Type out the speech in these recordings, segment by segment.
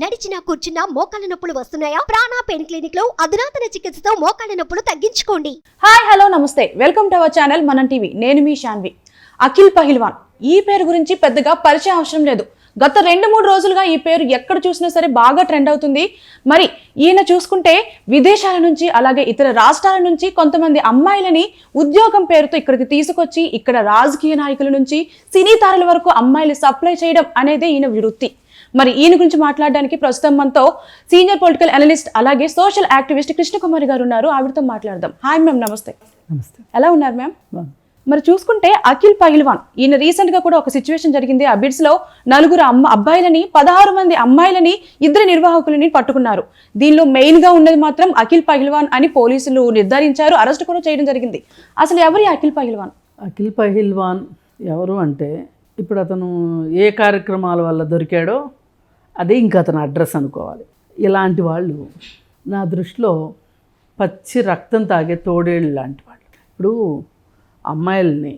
నడిచినా కూర్చున్నా మోకాళ్ళ నొప్పులు వస్తున్నాయా? ప్రాణా పెయిన్ క్లినిక్లో అధునాతన చికిత్సతో మోకాళ్ళ నొప్పులు తగ్గించుకోండి. హాయ్ హలో నమస్తే. Welcome to our channel Manam TV. నేను మీ శాన్వి. అఖిల్ పహిల్వాన్. ఈ పేరు గురించి పెద్దగా పరిచయం అవసరం లేదు. గత రెండు మూడు రోజులుగా ఈ పేరు ఎక్కడ చూసినా సరే బాగా ట్రెండ్ అవుతుంది. మరి ఈయన చూసుకుంటే విదేశాల నుంచి అలాగే ఇతర రాష్ట్రాల నుంచి కొంతమంది అమ్మాయిలని ఉద్యోగం పేరుతో ఇక్కడికి తీసుకొచ్చి ఇక్కడ రాజకీయ నాయకుల నుంచి సినీ తారల వరకు అమ్మాయిలు సప్లై చేయడం అనేది ఈయన వృత్తి. మరి ఈయన గురించి మాట్లాడడానికి ప్రస్తుతం మనతో సీనియర్ పొలిటికల్ అనలిస్ట్ అలాగే సోషల్ యాక్టివిస్ట్ కృష్ణకుమారి గారు ఉన్నారు. ఆవిడతో మాట్లాడదాం. హాయ్ మ్యామ్ నమస్తే. నమస్తే. ఎలా ఉన్నారు మ్యామ్. మరి చూసుకుంటే అఖిల్ పహిల్వాన్ ఈయన రీసెంట్గా కూడా ఒక సిచ్యువేషన్ జరిగింది. ఆ బిడ్స్లో నలుగురు అమ్మ అబ్బాయిలని పదహారు మంది అమ్మాయిలని ఇద్దరు నిర్వాహకులని పట్టుకున్నారు. దీనిలో మెయిన్గా ఉన్నది మాత్రం అఖిల్ పహిల్వాన్ అని పోలీసులు నిర్ధారించారు. అరెస్ట్ కూడా చేయడం జరిగింది. అసలు ఎవరి అఖిల్ పహిల్వాన్ అఖిల్ పహిల్వాన్ ఎవరు అంటే ఇప్పుడు అతను ఏ కార్యక్రమాల వల్ల దొరికాడో అదే ఇంకా అతని అడ్రస్ అనుకోవాలి. ఇలాంటి వాళ్ళు నా దృష్టిలో పచ్చి రక్తం తాగే తోడేళ్ళు లాంటి వాళ్ళు. ఇప్పుడు అమ్మాయిల్ని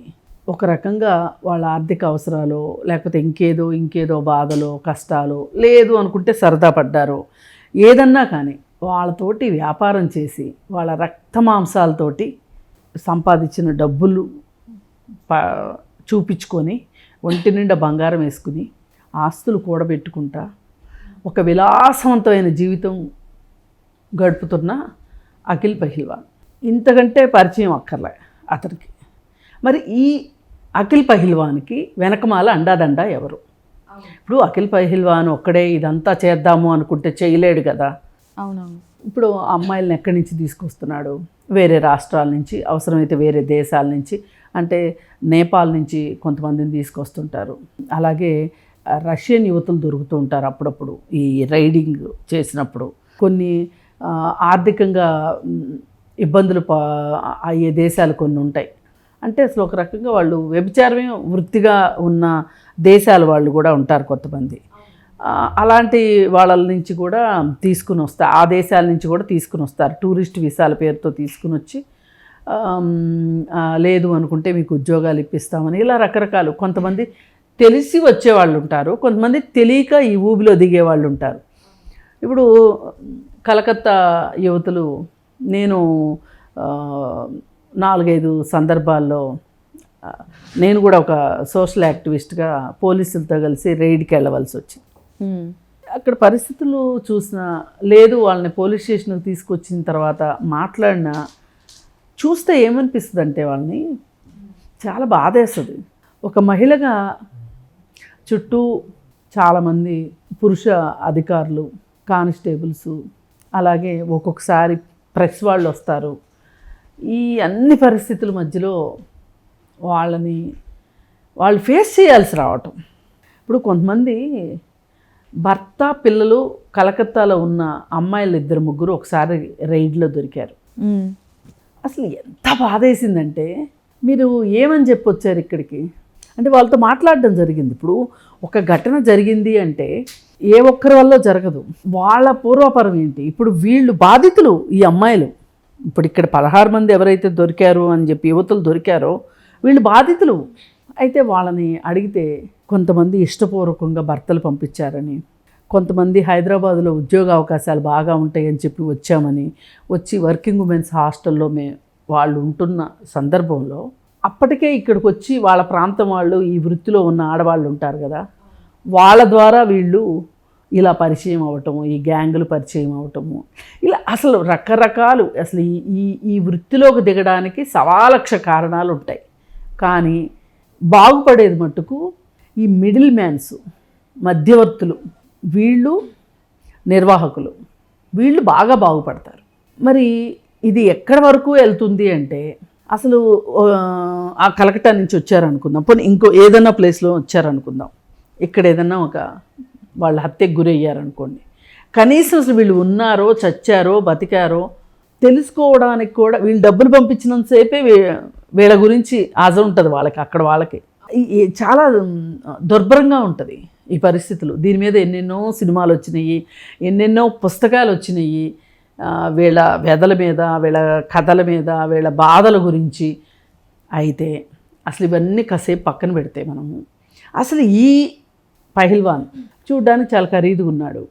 ఒక రకంగా వాళ్ళ ఆర్థిక అవసరాలు లేకపోతే ఇంకేదో ఇంకేదో బాధలు కష్టాలు లేదు అనుకుంటే సరదా పడ్డారు ఏదన్నా కానీ వాళ్ళతోటి వ్యాపారం చేసి వాళ్ళ రక్త మాంసాలతోటి సంపాదించిన డబ్బులు ప చూపించుకొని ఒంటి నిండా బంగారం వేసుకుని ఆస్తులు కూడబెట్టుకుంటా ఒక విలాసవంతమైన జీవితం గడుపుతున్న అఖిల్ పహిల్వాన్. ఇంతకంటే పరిచయం అక్కర్లే అతనికి. మరి ఈ అఖిల్ పహిల్వాన్కి వెనకమాల అండాదండ ఎవరు? ఇప్పుడు అఖిల్ పహిల్వాన్ ఒక్కడే ఇదంతా చేద్దాము అనుకుంటే చేయలేడు కదా. అవునవును. ఇప్పుడు అమ్మాయిలను ఎక్కడి నుంచి తీసుకొస్తున్నాడు? వేరే రాష్ట్రాల నుంచి అవసరమైతే వేరే దేశాల నుంచి అంటే నేపాల్ నుంచి కొంతమందిని తీసుకొస్తుంటారు. అలాగే రష్యన్ యువతులు దొరుకుతూ ఉంటారు అప్పుడప్పుడు ఈ రైడింగ్ చేసినప్పుడు. కొన్ని ఆర్థికంగా ఇబ్బందులు పా అయ్యే దేశాలు కొన్ని ఉంటాయి. అంటే అసలు ఒక రకంగా వాళ్ళు వ్యభిచారమే వృత్తిగా ఉన్న దేశాల వాళ్ళు కూడా ఉంటారు కొంతమంది. అలాంటి వాళ్ళ నుంచి కూడా తీసుకుని వస్తారు ఆ దేశాల నుంచి కూడా తీసుకుని వస్తారు. టూరిస్ట్ వీసాల పేరుతో తీసుకుని వచ్చి లేదు అనుకుంటే మీకు ఉద్యోగాలు ఇప్పిస్తామని ఇలా రకరకాలు. కొంతమంది తెలిసి వచ్చేవాళ్ళు ఉంటారు కొంతమంది తెలియక ఈ ఊబిలో దిగే వాళ్ళు ఉంటారు ఇప్పుడు కలకత్తా యువతులు నేను నాలుగైదు సందర్భాల్లో నేను కూడా ఒక సోషల్ యాక్టివిస్ట్గా పోలీసులతో కలిసి రైడ్కి వెళ్ళవలసి వచ్చింది. అక్కడ పరిస్థితులు చూసిన లేదు వాళ్ళని పోలీస్ స్టేషన్కి తీసుకొచ్చిన తర్వాత మాట్లాడినా చూస్తే ఏమనిపిస్తుంది అంటే వాళ్ళని చాలా బాధేస్తుంది. ఒక మహిళగా చుట్టూ చాలామంది పురుష అధికారులు కానిస్టేబుల్స్ అలాగే ఒక్కొక్కసారి ప్రెస్ వాళ్ళు వస్తారు. ఈ అన్ని పరిస్థితుల మధ్యలో వాళ్ళని వాళ్ళు ఫేస్ చేయాల్సి రావటం. ఇప్పుడు కొంతమంది భర్త పిల్లలు కలకత్తాలో ఉన్న అమ్మాయిలు ఇద్దరు ముగ్గురు ఒకసారి రైడ్లో దొరికారు. అసలు ఎంత బాధేసిందంటే మీరు ఏమని చెప్పొచ్చారు ఇక్కడికి? అంటే వాళ్ళతో మాట్లాడడం జరిగింది. ఇప్పుడు ఒక ఘటన జరిగింది అంటే ఏ ఒక్కరి వల్ల జరగదు. వాళ్ళ పూర్వపరం ఏంటి? ఇప్పుడు వీళ్ళు బాధితులు ఈ అమ్మాయిలు. ఇప్పుడు ఇక్కడ పదహారు మంది ఎవరైతే దొరికారు అని చెప్పి యువతులు దొరికారో వీళ్ళు బాధితులు. అయితే వాళ్ళని అడిగితే కొంతమంది ఇష్టపూర్వకంగా భర్తలు పంపించారని కొంతమంది హైదరాబాద్లో ఉద్యోగ అవకాశాలు బాగా ఉంటాయని చెప్పి వచ్చామని వచ్చి వర్కింగ్ ఉమెన్స్ హాస్టల్లో మే వాళ్ళు ఉంటున్న సందర్భంలో అప్పటికే ఇక్కడికి వచ్చి వాళ్ళ ప్రాంతం వాళ్ళు ఈ వృత్తిలో ఉన్న ఆడవాళ్ళు ఉంటారు కదా వాళ్ళ ద్వారా వీళ్ళు ఇలా పరిచయం అవటము ఈ గ్యాంగులు పరిచయం అవ్వటము ఇలా అసలు రకరకాలు అసలు ఈ ఈ ఈ వృత్తిలోకి దిగడానికి సవాలక్ష కారణాలు ఉంటాయి. కానీ బాగుపడేది మట్టుకు ఈ మిడిల్ మ్యాన్స్ మధ్యవర్తులు వీళ్ళు నిర్వాహకులు వీళ్ళు బాగా బాగుపడతారు. మరి ఇది ఎక్కడి వరకు వెళ్తుంది అంటే అసలు ఆ, కలకట్టా నుంచి వచ్చారనుకుందాం. పోనీ ఇంకో ఏదైనా ప్లేస్లో వచ్చారనుకుందాం. ఇక్కడ ఏదన్నా ఒక వాళ్ళ హత్యకు గురయ్యారనుకోండి. కనీసం అసలు వీళ్ళు ఉన్నారో చచ్చారో బతికారో తెలుసుకోవడానికి కూడా వీళ్ళు డబ్బులు పంపించినంతసేపే వీళ్ళ గురించి ఆశ ఉంటుంది వాళ్ళకి అక్కడ వాళ్ళకి. చాలా దుర్భరంగా ఉంటుంది ఈ పరిస్థితులు. దీని మీద ఎన్నెన్నో సినిమాలు వచ్చినాయి ఎన్నెన్నో పుస్తకాలు వచ్చినాయి. వీళ్ళ వ్యధల మీద వీళ్ళ కథల మీద వీళ్ళ బాధల గురించి అయితే అసలు ఇవన్నీ కాసేపు పక్కన పెడితే మనము. అసలు ఈ పహిల్వాన్ చూడ్డానికి చాలా ఖరీదుగా ఉన్నాడు.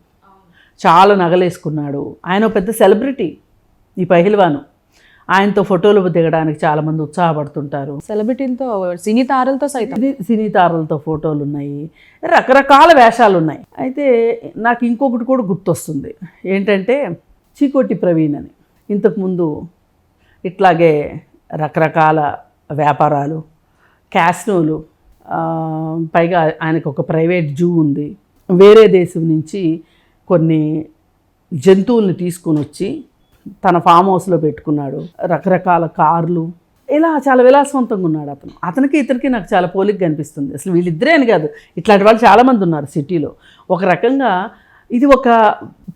చాలా నగలేసుకున్నాడు. ఆయన పెద్ద సెలబ్రిటీ ఈ పహిల్వాను. ఆయనతో ఫోటోలు దిగడానికి చాలామంది ఉత్సాహపడుతుంటారు. సెలబ్రిటీలతో సినీ తారలతో సైతం. సినీ తారలతో ఫోటోలు ఉన్నాయి. రకరకాల వేషాలు ఉన్నాయి. అయితే నాకు ఇంకొకటి కూడా గుర్తొస్తుంది. ఏంటంటే చీకోటి ప్రవీణ్ అని. ఇంతకుముందు ఇట్లాగే రకరకాల వ్యాపారాలు క్యాస్నోలు పైగా ఆయనకు ఒక ప్రైవేట్ జూ ఉంది. వేరే దేశం నుంచి కొన్ని జంతువుల్ని తీసుకొని వచ్చి తన ఫామ్ హౌస్లో పెట్టుకున్నాడు. రకరకాల కార్లు. ఇలా చాలా విలాసవంతంగా ఉన్నాడు అతను. అతనికి ఇతనికి నాకు చాలా పోలిక కనిపిస్తుంది. అసలు వీళ్ళిద్దరే అని కాదు ఇట్లాంటి వాళ్ళు చాలామంది ఉన్నారు సిటీలో. ఒక రకంగా ఇది ఒక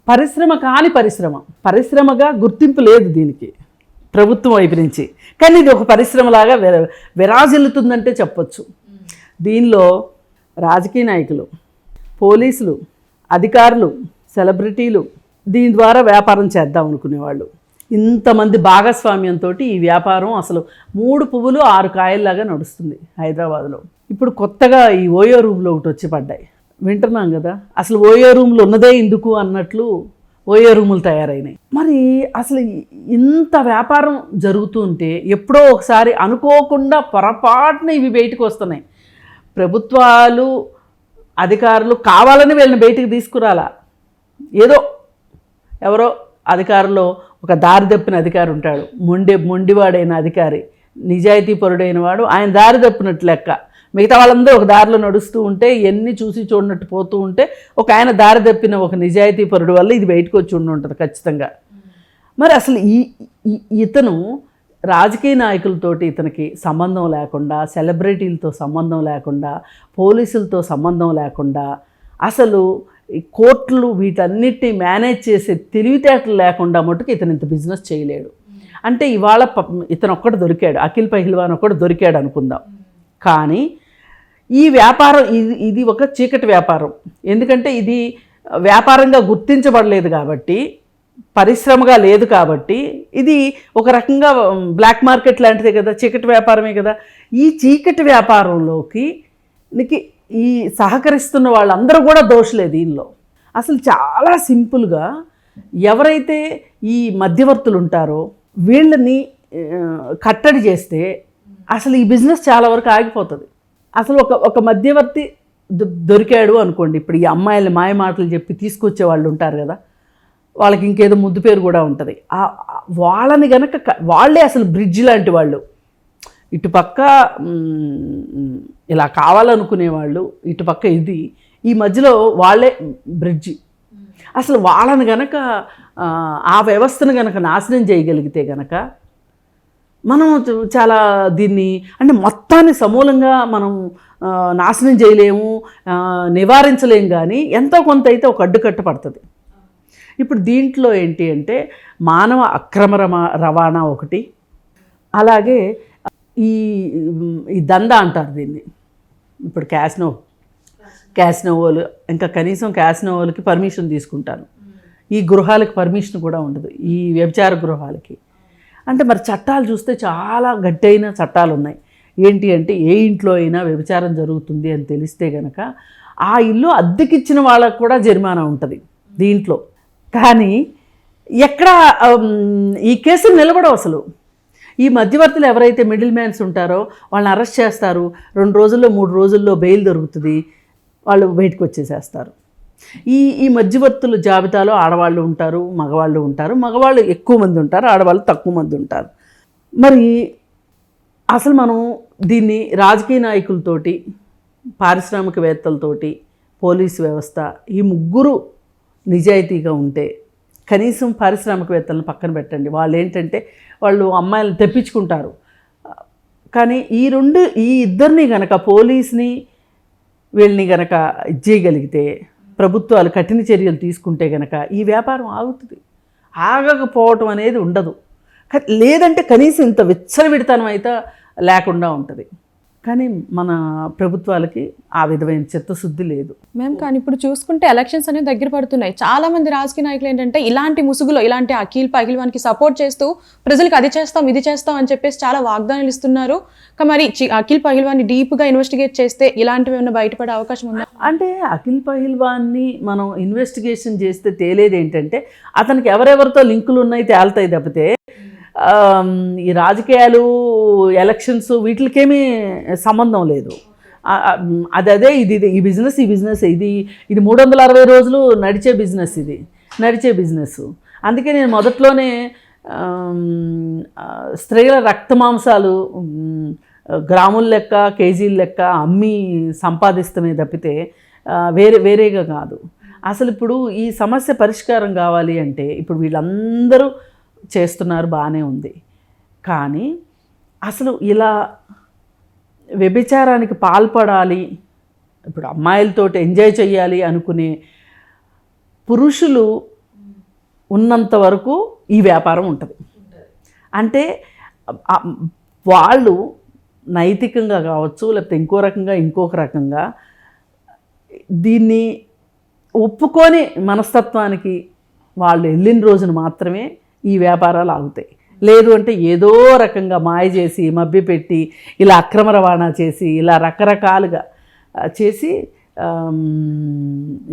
పరిశ్రమ కాని పరిశ్రమ. పరిశ్రమగా గుర్తింపు లేదు దీనికి. ప్రభుత్వం వైపు నుంచి. కానీ ఇది ఒక పరిశ్రమలాగా విర విరాజిల్లుతుందంటే చెప్పొచ్చు. దీనిలో రాజకీయ నాయకులు పోలీసులు అధికారులు సెలబ్రిటీలు దీని ద్వారా వ్యాపారం చేద్దాం అనుకునేవాళ్ళు. ఇంతమంది భాగస్వామ్యంతో ఈ వ్యాపారం అసలు మూడు పువ్వులు ఆరు కాయల్లాగా నడుస్తుంది హైదరాబాద్లో. ఇప్పుడు కొత్తగా ఈ ఓయో రూమ్లో ఒకటి వచ్చి పడ్డాయి. వింటున్నాం కదా. అసలు ఓయో రూమ్లు ఉన్నదే ఎందుకు అన్నట్లు ఓయో రూములు తయారైనాయి. మరి అసలు ఇంత వ్యాపారం జరుగుతుంటే ఎప్పుడో ఒకసారి అనుకోకుండా పొరపాటున ఇవి బయటకు వస్తున్నాయి. ప్రభుత్వాలు అధికారులు కావాలని వీళ్ళని బయటికి తీసుకురాలా. ఏదో ఎవరో అధికారులో ఒక దారి తప్పిన అధికారి ఉంటాడు. మొండి మొండివాడైన అధికారి నిజాయితీ పరుడైన వాడు ఆయన దారి తప్పినట్లు లెక్క. మిగతా వాళ్ళందరూ ఒక దారిలో నడుస్తూ ఉంటే ఎన్ని చూసి చూడనట్టు పోతూ ఉంటే ఒక ఆయన దారి తప్పిన ఒక నిజాయితీ పరుడు వల్ల ఇది బయటకు వచ్చి ఉండి ఉంటుంది ఖచ్చితంగా. మరి అసలు ఈ ఇతను రాజకీయ నాయకులతోటి ఇతనికి సంబంధం లేకుండా సెలబ్రిటీలతో సంబంధం లేకుండా పోలీసులతో సంబంధం లేకుండా అసలు ఈ కోర్టులు వీటన్నిటిని మేనేజ్ చేసే తెలివితేటలు లేకుండా మటుకు ఇతను ఇంత బిజినెస్ చేయలేడు. అంటే ఇవాళ ఇతను ఒక్కడు దొరికాడు అఖిల్ పహిల్వాన్ ఒక్కడు దొరికాడు అనుకుందాం. కానీ ఈ వ్యాపారం ఇది ఇది ఒక చీకటి వ్యాపారం. ఎందుకంటే ఇది వ్యాపారంగా గుర్తించబడలేదు కాబట్టి పరిశ్రమగా లేదు కాబట్టి ఇది ఒక రకంగా బ్లాక్ మార్కెట్ లాంటిదే కదా చీకటి వ్యాపారమే కదా. ఈ చీకటి వ్యాపారంలోకి నీకు ఈ సహకరిస్తున్న వాళ్ళందరూ కూడా దోషలే దీనిలో. అసలు చాలా సింపుల్గా ఎవరైతే ఈ మధ్యవర్తులు ఉంటారో వీళ్ళని కట్టడి చేస్తే అసలు ఈ బిజినెస్ చాలా వరకు ఆగిపోతుంది. అసలు ఒక ఒక మధ్యవర్తి దొ- దొరికాడు అనుకోండి. ఇప్పుడు ఈ అమ్మాయిలు మాయ మాటలు చెప్పి తీసుకొచ్చే వాళ్ళు ఉంటారు కదా. వాళ్ళకి ఇంకేదో ముద్దు పేరు కూడా ఉంటుంది. వాళ్ళని గనక వాళ్ళే అసలు బ్రిడ్జ్ లాంటి వాళ్ళు. ఇటుపక్క ఇలా కావాలనుకునే వాళ్ళు ఇటుపక్క ఇది ఈ మధ్యలో వాళ్ళే బ్రిడ్జి. అసలు వాళ్ళని గనక ఆ, ఆ వ్యవస్థను గనక నాశనం చేయగలిగితే గనక మనం చాలా దీన్ని అంటే మొత్తాన్ని సమూలంగా మనం నాశనం చేయలేము నివారించలేము కానీ ఎంతో కొంత అయితే ఒక అడ్డుకట్ట పడుతుంది. ఇప్పుడు దీంట్లో ఏంటి అంటే మానవ అక్రమ రవాణా ఒకటి అలాగే ఈ ఈ దందా అంటారు దీన్ని. ఇప్పుడు క్యాస్నో క్యాస్నోవోలు ఇంకా కనీసం క్యాస్నోవోలకి పర్మిషన్ తీసుకుంటాను. ఈ గృహాలకు పర్మిషన్ కూడా ఉండదు. ఈ వ్యభిచార గృహాలకి. అంటే మరి చట్టాలు చూస్తే చాలా గట్టైన చట్టాలు ఉన్నాయి ఏంటి అంటే ఏ ఇంట్లో అయినా వ్యభిచారం జరుగుతుంది అని తెలిస్తే గనక ఆ ఇల్లు అద్దెకిచ్చిన వాళ్ళకు కూడా జరిమానా ఉంటుంది దీంట్లో. కానీ ఎక్కడ ఈ కేసులు నిలబడవు అసలు. ఈ మధ్యవర్తులు ఎవరైతే మిడిల్ మ్యాన్స్ ఉంటారో వాళ్ళని అరెస్ట్ చేస్తారు రెండు రోజుల్లో మూడు రోజుల్లో బెయిల్ దొరుకుతుంది వాళ్ళు బయటకు వచ్చేసేస్తారు. ఈ ఈ మధ్యవర్తుల జాబితాలో ఆడవాళ్ళు ఉంటారు మగవాళ్ళు ఉంటారు మగవాళ్ళు ఎక్కువ మంది ఉంటారు ఆడవాళ్ళు తక్కువ మంది ఉంటారు. మరి అసలు మనం దీన్ని రాజకీయ నాయకులతోటి పారిశ్రామికవేత్తలతోటి పోలీసు వ్యవస్థ ఈ ముగ్గురు నిజాయితీగా ఉంటే కనీసం పారిశ్రామికవేత్తలను పక్కన పెట్టండి. వాళ్ళు ఏంటంటే వాళ్ళు అమ్మాయిలను తెప్పించుకుంటారు. కానీ ఈ రెండు ఈ ఇద్దరిని గనక పోలీస్ని వీళ్ళని గనక ఇది చేయగలిగితే ప్రభుత్వాలు కఠిన చర్యలు తీసుకుంటే గనక ఈ వ్యాపారం ఆగుతుంది. ఆగకపోవటం అనేది ఉండదు. లేదంటే కనీసం ఇంత విచ్చలవిడితనం అయితే లేకుండా ఉంటుంది. కానీ మన ప్రభుత్వాలకి ఆ విధమైన చిత్తశుద్ధి లేదు. మేము కానీ ఇప్పుడు చూసుకుంటే ఎలక్షన్స్ అనేవి దగ్గర పడుతున్నాయి. చాలా మంది రాజకీయ నాయకులు ఏంటంటే ఇలాంటి ముసుగులో ఇలాంటి అఖిల్ పగిల్వానికి సపోర్ట్ చేస్తూ ప్రజలకు అది చేస్తాం ఇది చేస్తాం అని చెప్పేసి చాలా వాగ్దానాలు ఇస్తున్నారు. మరి అఖిల్ పగిల్వాన్ని డీప్గా ఇన్వెస్టిగేట్ చేస్తే ఇలాంటివి ఏమైనా బయటపడే అవకాశం ఉందా? అంటే అఖిల్ పహిల్వాన్ని మనం ఇన్వెస్టిగేషన్ చేస్తే తేలేది ఏంటంటే అతనికి ఎవరెవరితో లింకులు ఉన్నాయి తేలుతాయి తప్పితే ఈ రాజకీయాలు ఎలక్షన్స్ వీటికేమీ సంబంధం లేదు. ఆ, అది అదే ఇది ఇది ఈ బిజినెస్ ఈ బిజినెస్ ఇది ఇది మూడు వందల అరవై రోజులు నడిచే బిజినెస్ ఇది నడిచే బిజినెస్. అందుకే నేను మొదట్లోనే స్త్రీల రక్త మాంసాలు గ్రాముల లెక్క కేజీల లెక్క అమ్మి సంపాదిస్తమే తప్పితే వేరే వేరేగా కాదు. అసలు ఇప్పుడు ఈ సమస్య పరిష్కారం కావాలి అంటే ఇప్పుడు వీళ్ళందరూ చేస్తున్నారు బాగానే ఉంది. కానీ అసలు ఇలా వ్యభిచారానికి పాల్పడాలి ఇప్పుడు అమ్మాయిలతోటి ఎంజాయ్ చేయాలి అనుకునే పురుషులు ఉన్నంత వరకు ఈ వ్యాపారం ఉంటుంది. అంటే వాళ్ళు నైతికంగా కావచ్చు లేకపోతే ఇంకో రకంగా ఇంకొక రకంగా దీన్ని ఒప్పుకొని మనస్తత్వానికి వాళ్ళు వెళ్ళిన రోజున మాత్రమే ఈ వ్యాపారాలు ఆగుతాయి. లేదు అంటే ఏదో రకంగా మాయ చేసి మభ్యపెట్టి ఇలా అక్రమ రవాణా చేసి ఇలా రకరకాలుగా చేసి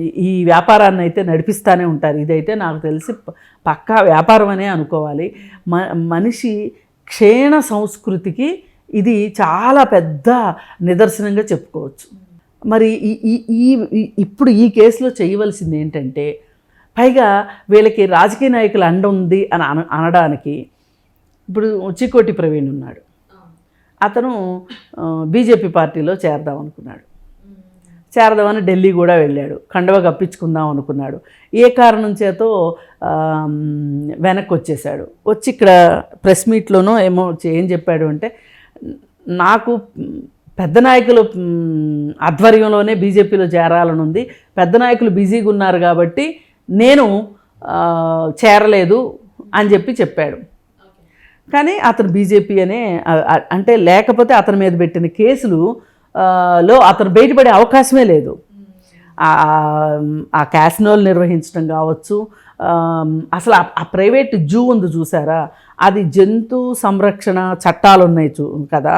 ఈ- వ్యాపారాన్ని అయితే నడిపిస్తూనే ఉంటారు. ఇదైతే నాకు తెలిసి పక్కా వ్యాపారం అనే అనుకోవాలి. మ మనిషి క్షీణ సంస్కృతికి ఇది చాలా పెద్ద నిదర్శనంగా చెప్పుకోవచ్చు. మరి ఈ- ఈ ఈ- ఇప్పుడు ఈ కేసులో చేయవలసింది ఏంటంటే పైగా వీళ్ళకి రాజకీయ నాయకులు అండ ఉంది అని అన అనడానికి ఇప్పుడు చిక్కోటి ప్రవీణ్ ఉన్నాడు. అతను బీజేపీ పార్టీలో చేరదాం అనుకున్నాడు. చేరదామని ఢిల్లీ కూడా వెళ్ళాడు. కండవ కప్పించుకుందాం అనుకున్నాడు. ఏ కారణం చేతో వెనక్కి వచ్చేసాడు వచ్చి ఇక్కడ ప్రెస్ మీట్లోనో ఏమో ఏం చెప్పాడు అంటే నాకు పెద్ద నాయకులు ఆధ్వర్యంలోనే బీజేపీలో చేరాలని ఉంది పెద్ద నాయకులు బిజీగా ఉన్నారు కాబట్టి నేను చేరలేదు అని చెప్పి చెప్పాడు. కానీ అతను బీజేపీ అనే అంటే లేకపోతే అతని మీద పెట్టిన కేసులు లో అతను బయటపడే అవకాశమే లేదు. ఆ క్యాసినోలు నిర్వహించడం కావచ్చు అసలు ఆ- ఆ ప్రైవేట్ జూ ఉంది చూసారా? అది జంతు సంరక్షణ చట్టాలు ఉన్నాయి చూ కదా?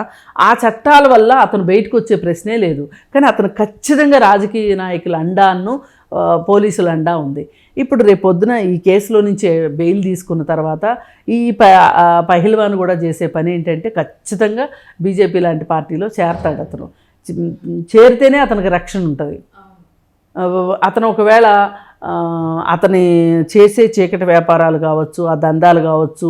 ఆ చట్టాల వల్ల అతను బయటకు వచ్చే ప్రశ్నే లేదు. కానీ అతను ఖచ్చితంగా రాజకీయ నాయకుల అండాను పోలీసుల అండా ఉంది. ఇప్పుడు రేపొద్దున ఈ కేసులో నుంచి బెయిల్ తీసుకున్న తర్వాత ఈ ప పహిల్వాన్ కూడా చేసే పని ఏంటంటే ఖచ్చితంగా బీజేపీ లాంటి పార్టీలో చేరతాడు అతను. చేరితేనే అతనికి రక్షణ ఉంటుంది. అతను ఒకవేళ అతని చేసే చీకటి వ్యాపారాలు కావచ్చు ఆ దందాలు కావచ్చు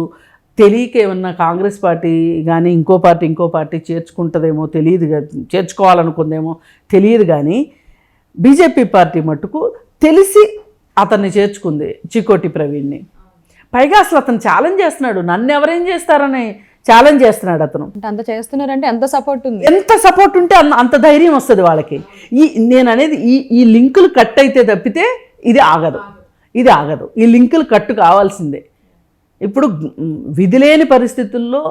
తెలియక ఏమన్నా కాంగ్రెస్ పార్టీ కానీ ఇంకో పార్టీ ఇంకో పార్టీ చేర్చుకుంటుందేమో తెలియదు చేర్చుకోవాలనుకుందేమో తెలియదు కానీ బీజేపీ పార్టీ మట్టుకు తెలిసి అతన్ని చేర్చుకుంది చికోటి ప్రవీణ్ని. పైగా అసలు అతను ఛాలెంజ్ చేస్తున్నాడు. నన్ను ఎవరేం చేస్తారని ఛాలెంజ్ చేస్తున్నాడు అతను. అంటే అంత చేస్తున్నారంటే ఎంత సపోర్ట్ ఉంది? ఎంత సపోర్ట్ ఉంటే అంత ధైర్యం వస్తుంది వాళ్ళకి. ఈ నేను అనేది ఈ ఈ లింకులు కట్ అయితే తప్పితే ఇది ఆగదు. ఇది ఆగదు. ఈ లింకులు కట్టు కావాల్సిందే. ఇప్పుడు విధి లేని పరిస్థితుల్లో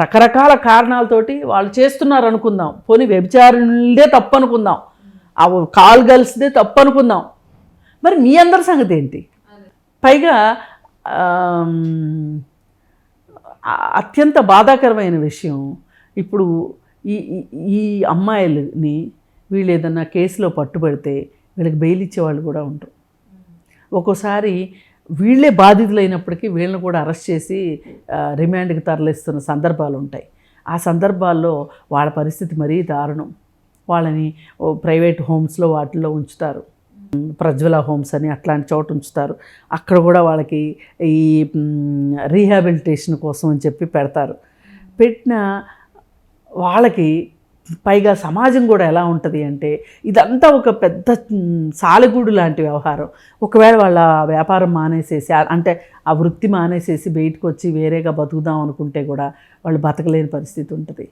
రకరకాల కారణాలతోటి వాళ్ళు చేస్తున్నారు అనుకుందాం పోనీ వ్యభిచారులదే తప్పు అనుకుందాం ఆ కాల్ గర్ల్స్దే తప్పు అనుకుందాం మరి మీ అందరి సంగతి ఏంటి? పైగా అత్యంత బాధాకరమైన విషయం ఇప్పుడు ఈ ఈ- ఈ అమ్మాయిలని వీళ్ళు ఏదన్నా కేసులో పట్టుబడితే వీళ్ళకి బెయిల్ ఇచ్చేవాళ్ళు కూడా ఉంటారు. ఒక్కోసారి వీళ్ళే బాధితులైనప్పటికీ వీళ్ళని కూడా అరెస్ట్ చేసి రిమాండ్కి తరలిస్తున్న సందర్భాలు ఉంటాయి. ఆ సందర్భాల్లో వాళ్ళ పరిస్థితి మరీ దారుణం. వాళ్ళని ప్రైవేట్ హోమ్స్లో వాటిల్లో ఉంచుతారు. ప్రజ్వల హోమ్స్ అని అట్లాంటి చోట ఉంచుతారు. అక్కడ కూడా వాళ్ళకి ఈ రీహాబిలిటేషన్ కోసం అని చెప్పి పెడతారు. పెట్టిన వాళ్ళకి పైగా సమాజం కూడా ఎలా ఉంటుంది అంటే ఇదంతా ఒక పెద్ద సాలెగూడు లాంటి వ్యవహారం. ఒకవేళ వాళ్ళ వ్యాపారం మానేసేసి అంటే ఆ వృత్తి మానేసేసి బయటకు వచ్చి వేరేగా బతుకుదాం అనుకుంటే కూడా వాళ్ళు బతకలేని పరిస్థితి ఉంటుంది.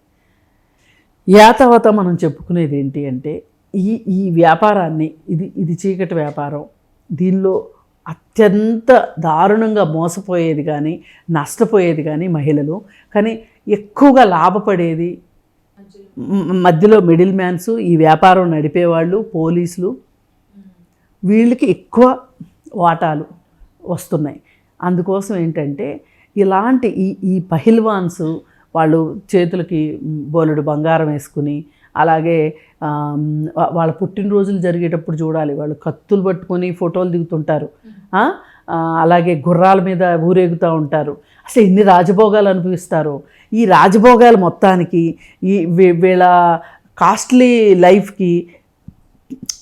యాతవత మనం చెప్పుకునేది ఏంటి అంటే ఈ ఈ వ్యాపారాన్ని ఇది ఇది చీకటి వ్యాపారం. దీనిలో అత్యంత దారుణంగా మోసపోయేది కానీ నష్టపోయేది కానీ మహిళలు. కానీ ఎక్కువగా లాభపడేది మధ్యలో మిడిల్ మ్యాన్స్ ఈ వ్యాపారం నడిపేవాళ్ళు పోలీసులు. వీళ్ళకి ఎక్కువ వాటాలు వస్తున్నాయి. అందుకోసం ఏంటంటే ఇలాంటి ఈ ఈ పహిల్వాన్స్ వాళ్ళు చేతులకి బోలెడు బంగారం వేసుకుని అలాగే వాళ్ళ పుట్టినరోజులు జరిగేటప్పుడు చూడాలి. వాళ్ళు కత్తులు పట్టుకొని ఫోటోలు దిగుతుంటారు. అలాగే గుర్రాల మీద ఊరేగుతూ ఉంటారు. అసలు ఎన్ని రాజభోగాలు అనుభవిస్తారు. ఈ రాజభోగాలు మొత్తానికి ఈ వీ- వీళ్ళ కాస్ట్లీ లైఫ్కి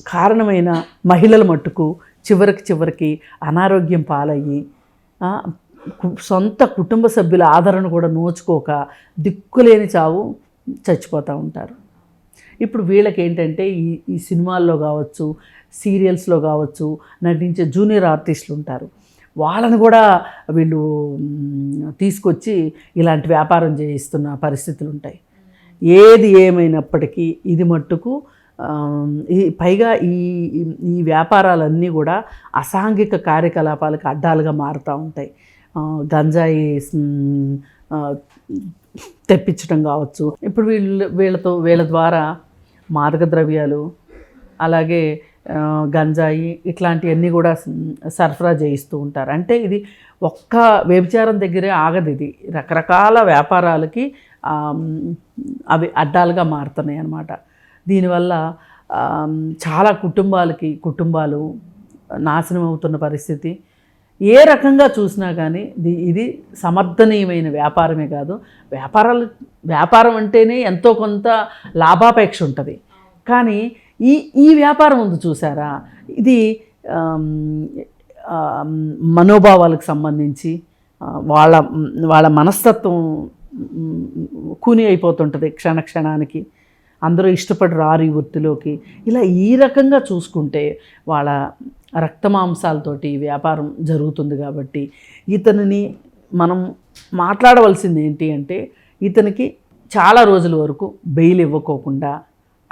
కారణమైన మహిళల మట్టుకు చివరికి చివరికి అనారోగ్యం పాలయ్యి కు- సొంత కుటుంబ సభ్యుల ఆదరణ కూడా నోచుకోక దిక్కులేని చావు చచ్చిపోతూ ఉంటారు. ఇప్పుడు వీళ్ళకి ఏంటంటే ఈ ఈ సినిమాల్లో కావచ్చు సీరియల్స్లో కావచ్చు నటించే జూనియర్ ఆర్టిస్టులు ఉంటారు. వాళ్ళని కూడా వీళ్ళు తీసుకొచ్చి ఇలాంటి వ్యాపారం చేయిస్తున్న పరిస్థితులు ఉంటాయి ఏది ఏమైనప్పటికీ ఇది మట్టుకు ఈ పైగా ఈ ఈ- వ్యాపారాలన్నీ కూడా అసాంఘిక కార్యకలాపాలకు అడ్డాలుగా మారుతూ ఉంటాయి. గంజాయి తెప్పించడం కావచ్చు. ఇప్పుడు వీళ్ళు వీళ్ళతో వీళ్ళ ద్వారా మాదక ద్రవ్యాలు అలాగే గంజాయి ఇట్లాంటివన్నీ కూడా సరఫరా చేయిస్తూ ఉంటారు. అంటే ఇది ఒక్క వ్యభిచారం దగ్గరే ఆగదు ఇది. రకరకాల వ్యాపారాలకి అవి అడ్డాలుగా మారుతున్నాయి అన్నమాట. దీనివల్ల చాలా కుటుంబాలకి కుటుంబాలు నాశనం అవుతున్న పరిస్థితి ఏ రకంగా చూసినా కానీ ఇది ఇది సమర్థనీయమైన వ్యాపారమే కాదు. వ్యాపారాలు వ్యాపారం అంటేనే ఎంతో కొంత లాభాపేక్ష ఉంటుంది. కానీ ఈ ఈ వ్యాపారం ఉంది చూసారా? ఇది మనోభావాలకు సంబంధించి వాళ్ళ వాళ్ళ మనస్తత్వం కూని అయిపోతుంటుంది క్షణ క్షణానికి. అందరూ ఇష్టపడి రారు ఈ వృత్తిలోకి. ఇలా ఈ రకంగా చూసుకుంటే వాళ్ళ రక్తమాంసాలతోటి వ్యాపారం జరుగుతుంది కాబట్టి ఇతనిని మనం మాట్లాడవలసింది ఏంటి అంటే ఇతనికి చాలా రోజుల వరకు బెయిల్ ఇవ్వకోకుండా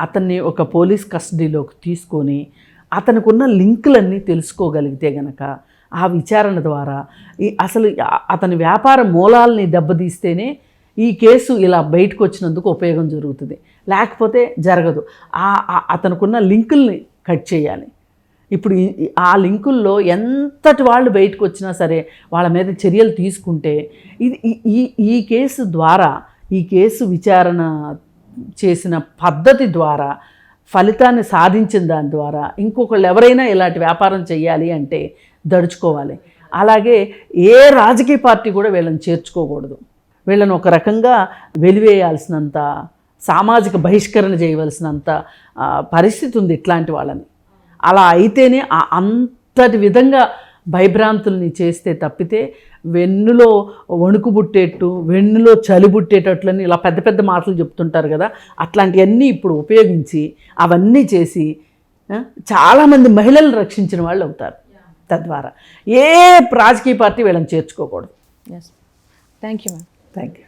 అతన్ని ఒక పోలీస్ కస్టడీలోకి తీసుకొని అతనికి ఉన్న లింకులన్నీ తెలుసుకోగలిగితే గనక ఆ విచారణ ద్వారా ఈ అసలు అతని వ్యాపార మూలాల్ని దెబ్బతీస్తేనే ఈ కేసు ఇలా బయటకు వచ్చినందుకు ఉపయోగం జరుగుతుంది. లేకపోతే జరగదు. ఆ ఆ- అతనుకున్న లింకుల్ని కట్ చేయాలి. ఇప్పుడు ఈ- ఆ లింకుల్లో ఎంతటి వాళ్ళు బయటకు వచ్చినా సరే వాళ్ళ మీద చర్యలు తీసుకుంటే ఇది ఈ- ఈ ఈ కేసు ద్వారా ఈ కేసు విచారణ చేసిన పద్ధతి ద్వారా ఫలితాన్ని సాధించిన దాని ద్వారా ఇంకొకళ్ళు ఎవరైనా ఇలాంటి వ్యాపారం చేయాలి అంటే దడుచుకోవాలి. అలాగే ఏ రాజకీయ పార్టీ కూడా వీళ్ళని చేర్చుకోకూడదు. వీళ్ళని ఒక రకంగా వెలివేయాల్సినంత సామాజిక బహిష్కరణ చేయవలసినంత పరిస్థితి ఉంది ఇట్లాంటి వాళ్ళని. అలా అయితేనే ఆ అంతటి విధంగా భయభ్రాంతుల్ని చేస్తే తప్పితే వెన్నులో వణుకు పుట్టేట్టు వెన్నులో చలి పుట్టేటట్లని ఇలా పెద్ద పెద్ద మాటలు చెప్తుంటారు కదా అట్లాంటివన్నీ ఇప్పుడు ఉపయోగించి అవన్నీ చేసి చాలామంది మహిళలను రక్షించిన వాళ్ళు అవుతారు తద్వారా. ఏ రాజకీయ పార్టీ వీళ్ళని చేర్చుకోకూడదు. Thank you ma'am thank you